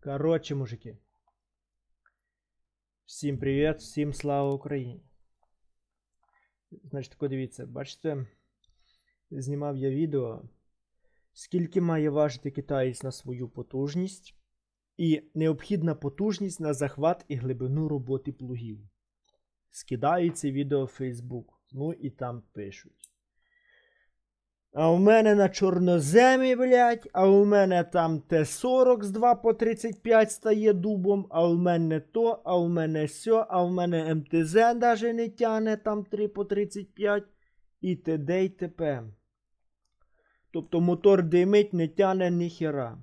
Коротше, мужики. Всім привіт, всім слава Україні. Значить, тако дивіться, бачите, знімав я відео, скільки має важити китаєць на свою потужність, і необхідна потужність на захват і глибину роботи плугів. Скидаю це відео в Facebook, ну і там пишуть. А у мене на чорноземі, блядь, а у мене там Т-40 з 2 по 35 стає дубом, а у мене то, а у мене сьо, а у мене МТЗ даже не тяне там 3 по 35 і т.д. і т.п. Тобто мотор димить, не тяне ніхера.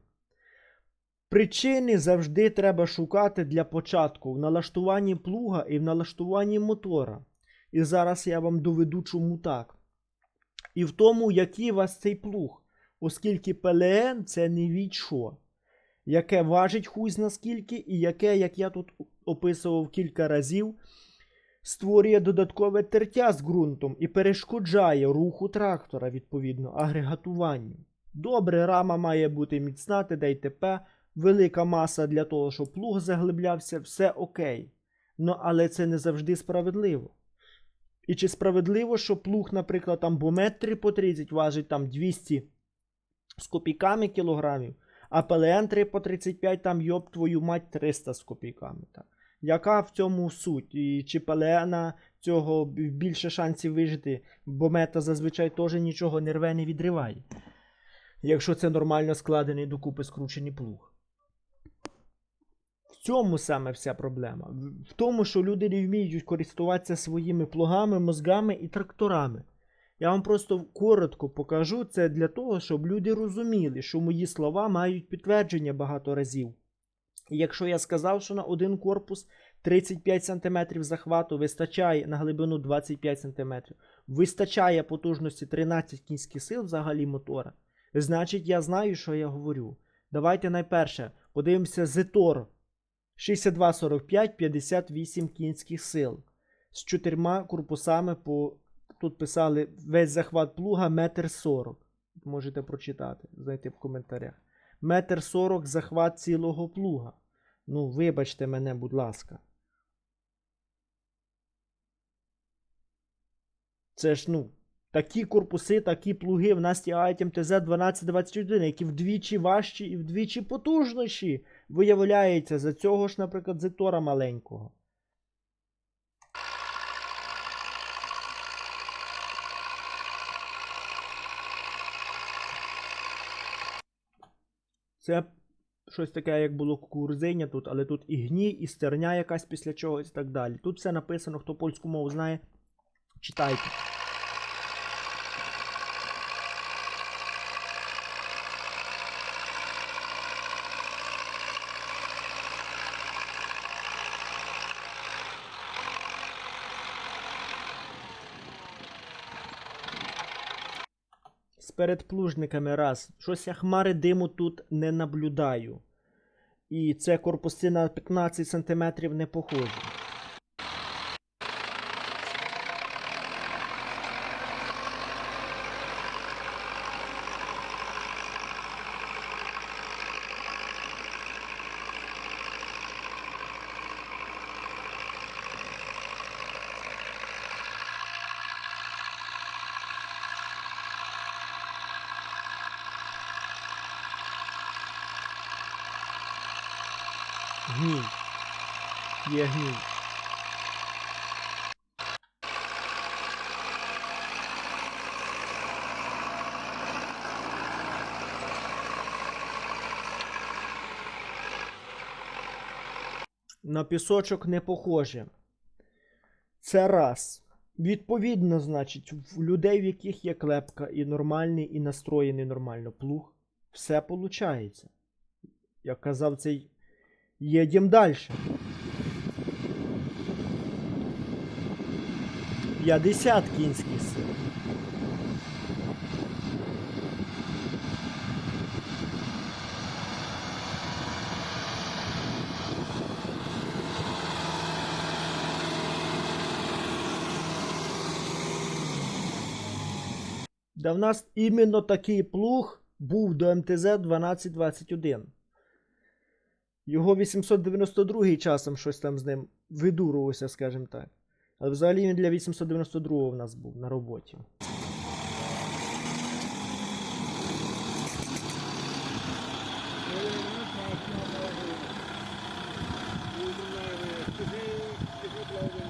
Причини завжди треба шукати для початку в налаштуванні плуга і в налаштуванні мотора. І зараз я вам доведу, чому так. І в тому, який у вас цей плуг. Оскільки ПЛН це не від що. Яке важить хуй зна скільки, і яке, як я тут описував кілька разів, створює додаткове тертя з ґрунтом і перешкоджає руху трактора, відповідно, агрегатуванню. Добре, рама має бути міцна, т.д. і т.п. Велика маса для того, щоб плуг заглиблявся, все окей. Ну, але це не завжди справедливо. І чи справедливо, що плуг, наприклад, там бометр по 30 важить там 200 з копійками кілограмів, а ПЛН 3 по 35 там йоб твою мать 300 з копійками. Так. Яка в цьому суть? І чи ПЛН цього більше шансів вижити, бо мета зазвичай теж нічого не рве, не відриває. Якщо це нормально складений докупи скручений плуг. Цьому саме вся проблема. В тому, що люди не вміють користуватися своїми плугами, мозгами і тракторами. Я вам просто коротко покажу це для того, щоб люди розуміли, що мої слова мають підтвердження багато разів. І якщо я сказав, що на один корпус 35 см захвату вистачає на глибину 25 см, вистачає потужності 13 кінських сил взагалі мотора, значить я знаю, що я говорю. Давайте найперше подивимося Зетор 62-45, 58 кінських сил. З чотирма корпусами по. Тут писали весь захват плуга метр сорок. Можете прочитати, знайти в коментарях. Метр сорок захват цілого плуга. Ну, вибачте мене, будь ласка. Це ж, ну, такі корпуси, такі плуги в нас тягають МТЗ 1221, які вдвічі важчі і вдвічі потужніші. Виявляється, за цього ж, наприклад, Зетора маленького. Це щось таке, як було кукурузиня тут, але тут і гній, і стерня якась після чогось і так далі. Тут все написано, хто польську мову знає, читайте. З передплужниками раз. Щось я хмари диму тут не наблюдаю. І це корпуси на 15 см не похожі. Гній. Є гній. На пісочок не похоже. Це раз. Відповідно, значить, в людей, в яких є клепка і нормальний, і настроєний нормально плуг, все виходить. Як казав цей Едем дальше. 50 кінських сил. Да в нас іменно такий плуг був до МТЗ 1221. Його 892 часом щось там з ним видурувалося, скажімо так. Але взагалі він для 892 в нас був на роботі. ਗੈਸ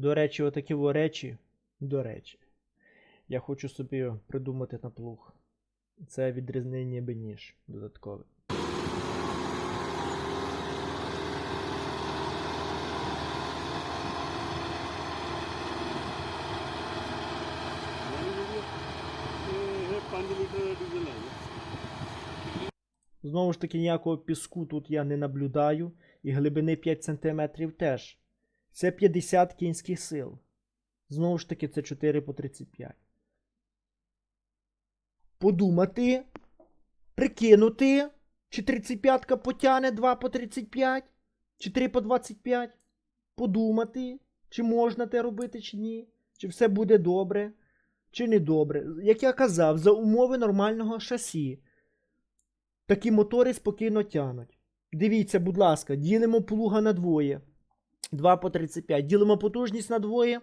До речі, отакі во речі. До речі, я хочу собі придумати на плуг. Це відрізнення би ніж додаткове. Знову ж таки, ніякого піску тут я не наблюдаю, і глибини 5 см теж це 50 кінських сил. Знову ж таки, це 4 по 35. Подумати, прикинути, чи 35-ка потягне 2 по 35, чи 3 по 25. Подумати, чи можна те робити, чи ні, чи все буде добре, чи не добре. Як я казав, за умови нормального шасі. Такі мотори спокійно тянуть. Дивіться, будь ласка, ділимо плуга на двоє. 2 по 35. Ділимо потужність на двоє.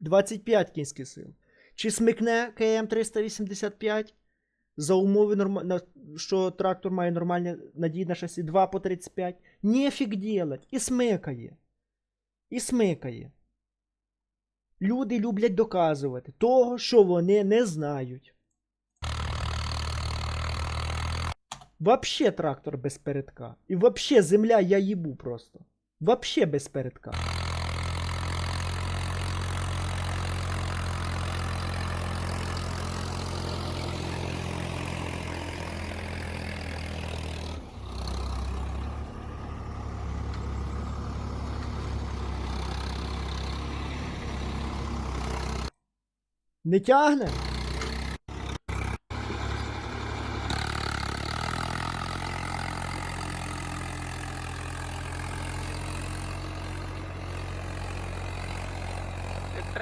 25 кінських сил. Чи смикне КМ 385 за умови, що трактор має нормальне надійне шасі 2 по 35. Нефіг делать. І смикає. І смикає. Люди люблять доказувати того, що вони не знають. Вообще трактор без передка. І вообще земля я їбу просто. Вообще без передка. Не тягне?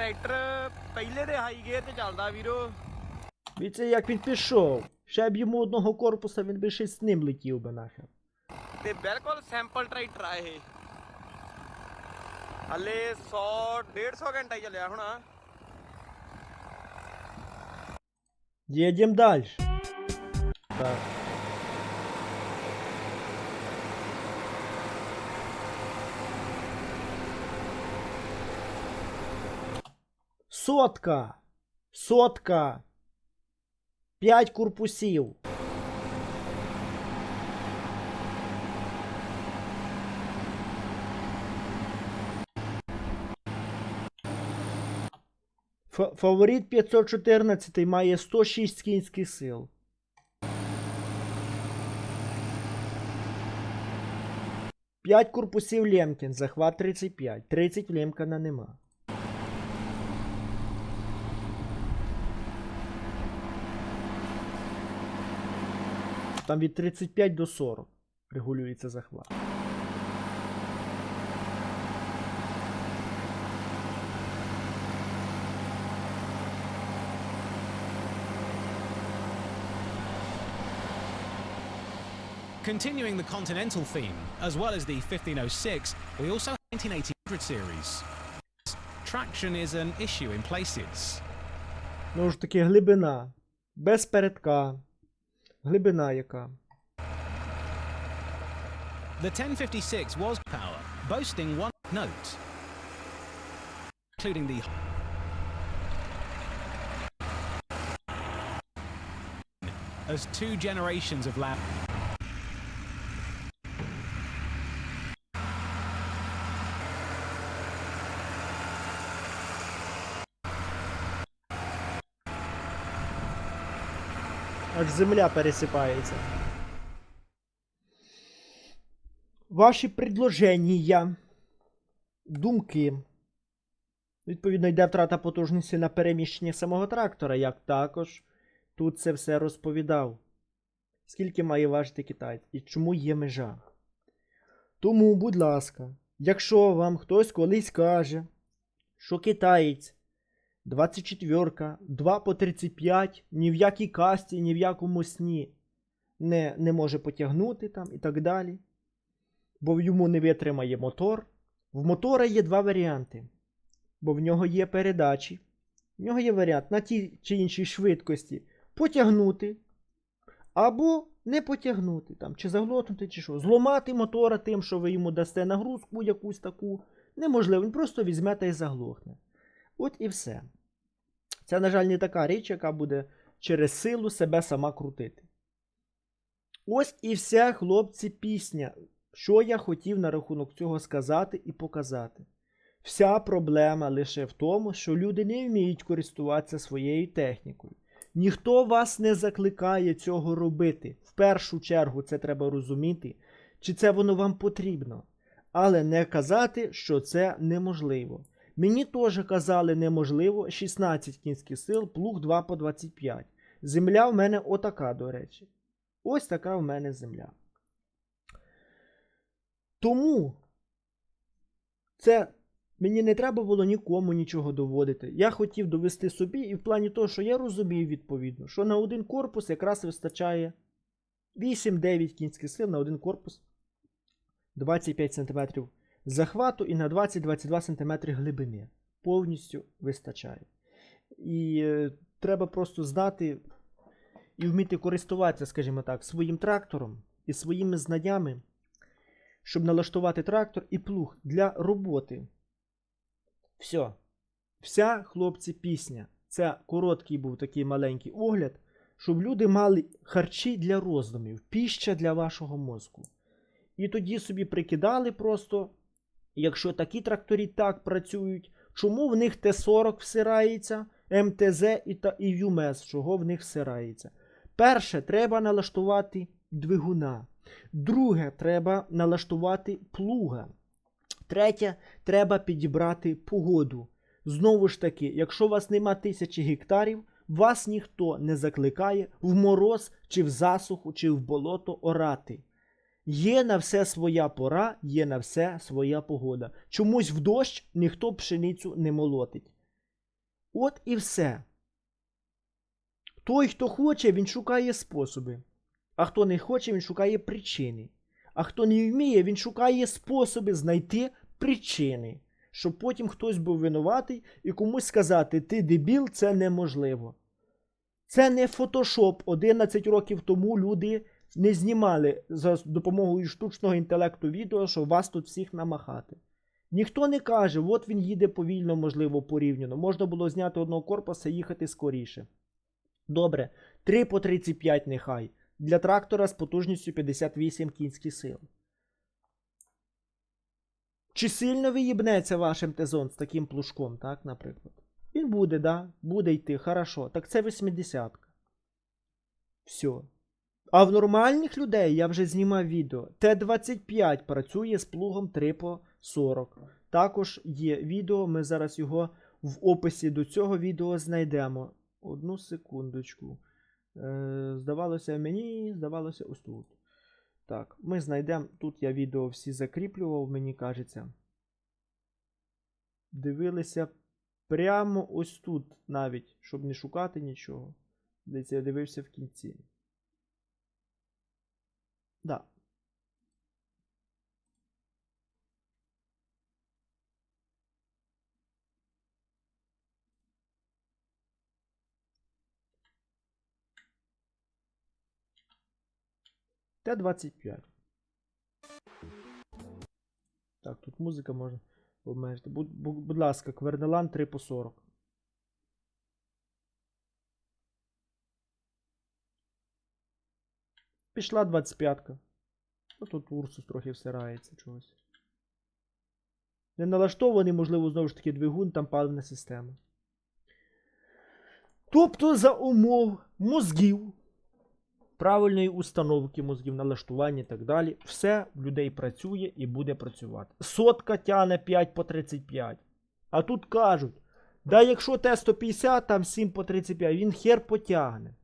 ਤੇ ਟਰੈਕਟਰ ਪਹਿਲੇ ਦੇ ਹਾਈ ਗੇਅਰ ਤੇ ਚੱਲਦਾ ਵੀਰੋ Дивіться, як він пішов. Ще б йому одного корпуса, він би ще з ним летів би нахер. ਤੇ ਬਿਲਕੁਲ ਸੈਂਪਲ ਟਰੈਕਟਰ ਆ ਇਹ ਹਲੇ 100 150 ਘੰਟਾ ਹੀ ਚੱਲਿਆ ਹੋਣਾ Їдемо далі. Так. Сотка. Сотка. П'ять корпусів. Фа- Фаворит 514 має 106 кінських сил. П'ять корпусів Лемкін, захват 35. 30 в Лемкана нема. Там від 35 до 40 регулюється захват. Continuing the Continental theme, as well as the 1506, we also have the 1980 series. Traction is an issue in places. Ну ж таки, глибина. Без передка. Глибина яка. The 1056 was power, boasting one note, including the as two generations of lab. Аж земля пересипається. Ваші предложення, думки Відповідно, йде втрата потужності на переміщення самого трактора, як також тут це все розповідав. Скільки має важити китайць і чому є межа. Тому, будь ласка, якщо вам хтось колись каже, що китаєць 24, 2 по 35, ні в якій касті, ні в якому сні не, не може потягнути там і так далі, бо йому не витримає мотор. В мотора є два варіанти, бо в нього є передачі. В нього є варіант на тій чи іншій швидкості потягнути або не потягнути, там, чи заглотнути, чи що. Зломати мотора тим, що ви йому дасте нагрузку якусь таку, неможливо. Він просто візьме та й заглохне. От і все. Це, на жаль, не така річ, яка буде через силу себе сама крутити. Ось і вся, хлопці, пісня. Що я хотів на рахунок цього сказати і показати. Вся проблема лише в тому, що люди не вміють користуватися своєю технікою. Ніхто вас не закликає цього робити. В першу чергу це треба розуміти, чи це воно вам потрібно. Але не казати, що це неможливо. Мені теж казали неможливо 16 кінських сил, плуг 2 по 25. Земля в мене отака, до речі. Ось така в мене земля. Тому це мені не треба було нікому нічого доводити. Я хотів довести собі, і в плані того, що я розумію відповідно, що на один корпус якраз вистачає 8-9 кінських сил на один корпус 25 см захвату і на 20-22 см глибини. Повністю вистачає. І е, треба просто знати і вміти користуватися, скажімо так, своїм трактором і своїми знаннями, щоб налаштувати трактор і плуг для роботи. Все. Вся, хлопці, пісня. Це короткий був такий маленький огляд, щоб люди мали харчі для роздумів, піща для вашого мозку. І тоді собі прикидали просто, якщо такі тракторі так працюють, чому в них Т-40 всирається, МТЗ і, та, і ЮМЕС, чого в них всирається. Перше, треба налаштувати двигуна. Друге, треба налаштувати плуга. Третє, треба підібрати погоду. Знову ж таки, якщо у вас нема тисячі гектарів, вас ніхто не закликає в мороз, чи в засуху, чи в болото орати. Є на все своя пора, є на все своя погода. Чомусь в дощ ніхто пшеницю не молотить. От і все. Той, хто хоче, він шукає способи. А хто не хоче, він шукає причини. А хто не вміє, він шукає способи знайти причини, щоб потім хтось був винуватий і комусь сказати, ти дебіл, це неможливо. Це не фотошоп. 11 років тому люди не знімали за допомогою штучного інтелекту відео, що вас тут всіх намахати. Ніхто не каже, от він їде повільно, можливо, порівняно. Можна було зняти одного корпуса і їхати скоріше. Добре, 3 по 35 нехай. Для трактора з потужністю 58 кінських сил. Чи сильно виїбнеться ваш МТЗон з таким плужком, так, наприклад? Він буде, да? Буде йти, хорошо. Так це 80. -ка. Все. А в нормальних людей я вже знімав відео. Т-25 працює з плугом 3 по 40. Також є відео, ми зараз його в описі до цього відео знайдемо. Одну секундочку. Е, здавалося мені, здавалося ось тут. Так, ми знайдемо. Тут я відео всі закріплював, мені кажеться. Дивилися прямо ось тут навіть, щоб не шукати нічого. Десь я дивився в кінці. Да. Т-25. Так, тут музика можна обмежити. Будь, будь, ласка, Квернелан 3 по 40. Пішла 25-ка. Ну тут Урсус трохи всирається чогось. Не налаштований, можливо, знову ж таки двигун, там паливна система. Тобто за умов мозгів, правильної установки мозгів, налаштування і так далі, все в людей працює і буде працювати. Сотка тяне 5 по 35. А тут кажуть, да якщо Т-150, там 7 по 35, він хер потягне.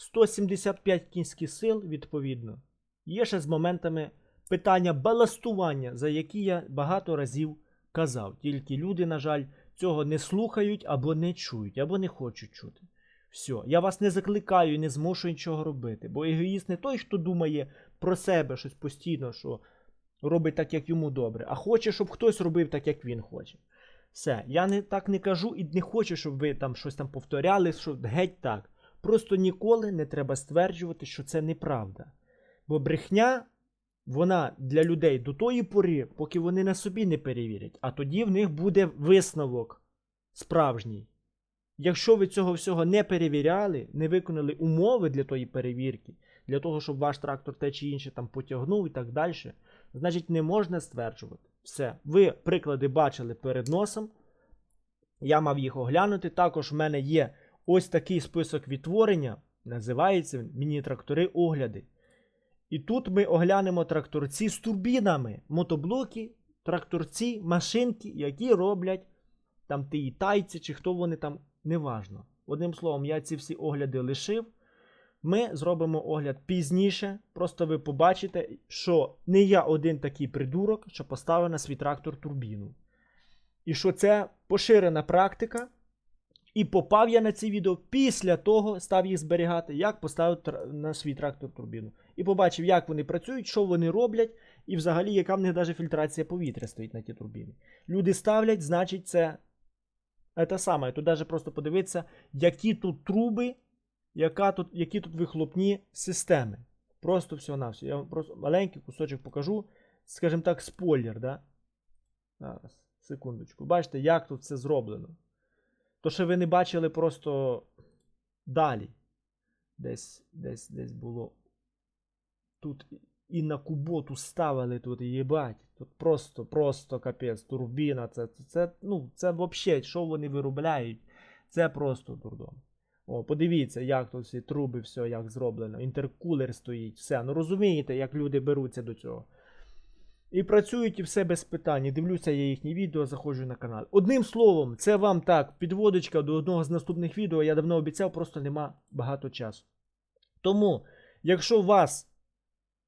175 кінських сил, відповідно. Є ще з моментами питання баластування, за які я багато разів казав. Тільки люди, на жаль, цього не слухають або не чують, або не хочуть чути. Все, я вас не закликаю і не змушую нічого робити. Бо егоїст не той, хто думає про себе щось постійно, що робить так, як йому добре, а хоче, щоб хтось робив так, як він хоче. Все, я не так не кажу і не хочу, щоб ви там щось там повторяли, що геть так. Просто ніколи не треба стверджувати, що це неправда. Бо брехня, вона для людей до тої пори, поки вони на собі не перевірять, а тоді в них буде висновок справжній. Якщо ви цього всього не перевіряли, не виконали умови для тої перевірки, для того, щоб ваш трактор те чи інше там потягнув і так далі, значить не можна стверджувати. Все. Ви приклади бачили перед носом. Я мав їх оглянути. Також в мене є ось такий список відтворення. Називається міні-трактори огляди. І тут ми оглянемо тракторці з турбінами, мотоблоки, тракторці, машинки, які роблять там ті тайці, чи хто вони там, неважно. Одним словом, я ці всі огляди лишив. Ми зробимо огляд пізніше. Просто ви побачите, що не я один такий придурок, що поставив на свій трактор турбіну. І що це поширена практика. І попав я на ці відео після того, став їх зберігати, як поставив на свій трактор турбіну. І побачив, як вони працюють, що вони роблять, і взагалі, яка в них навіть фільтрація повітря стоїть на ті турбіни. Люди ставлять, значить, це. Це саме. Тут навіть просто подивитися, які тут труби, яка тут, які тут вихлопні системи. Просто всього на все. Я вам просто маленький кусочок покажу, скажімо так, спойлер. Да? Зараз, секундочку. Бачите, як тут все зроблено. То, що ви не бачили просто далі. Десь, десь, десь було. Тут і на куботу ставили тут, їбать. Тут просто, просто капець, турбіна. Це, це, це, ну, це взагалі, що вони виробляють, це просто дурдом. О, подивіться, як тут всі труби, все як зроблено. Інтеркулер стоїть, все. Ну розумієте, як люди беруться до цього. І працюють і все без питань. І Дивлюся я їхні відео, заходжу на канал. Одним словом, це вам так, підводочка до одного з наступних відео. Я давно обіцяв, просто нема багато часу. Тому, якщо у вас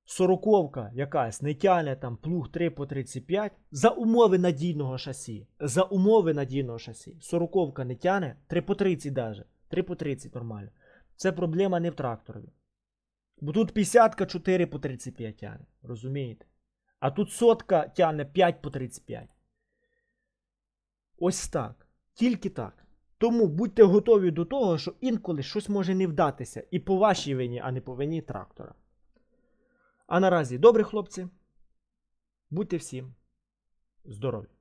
сороковка якась не тягне там плуг 3 по 35, за умови надійного шасі, за умови надійного шасі, сороковка не тягне 3 по 30 даже, 3 по 30 нормально. Це проблема не в тракторові. Бо тут 50 4 по 35 тягне, розумієте? А тут сотка тягне 5 по 35. Ось так. Тільки так. Тому будьте готові до того, що інколи щось може не вдатися і по вашій вині, а не по вині трактора. А наразі, добрі хлопці, будьте всім здорові!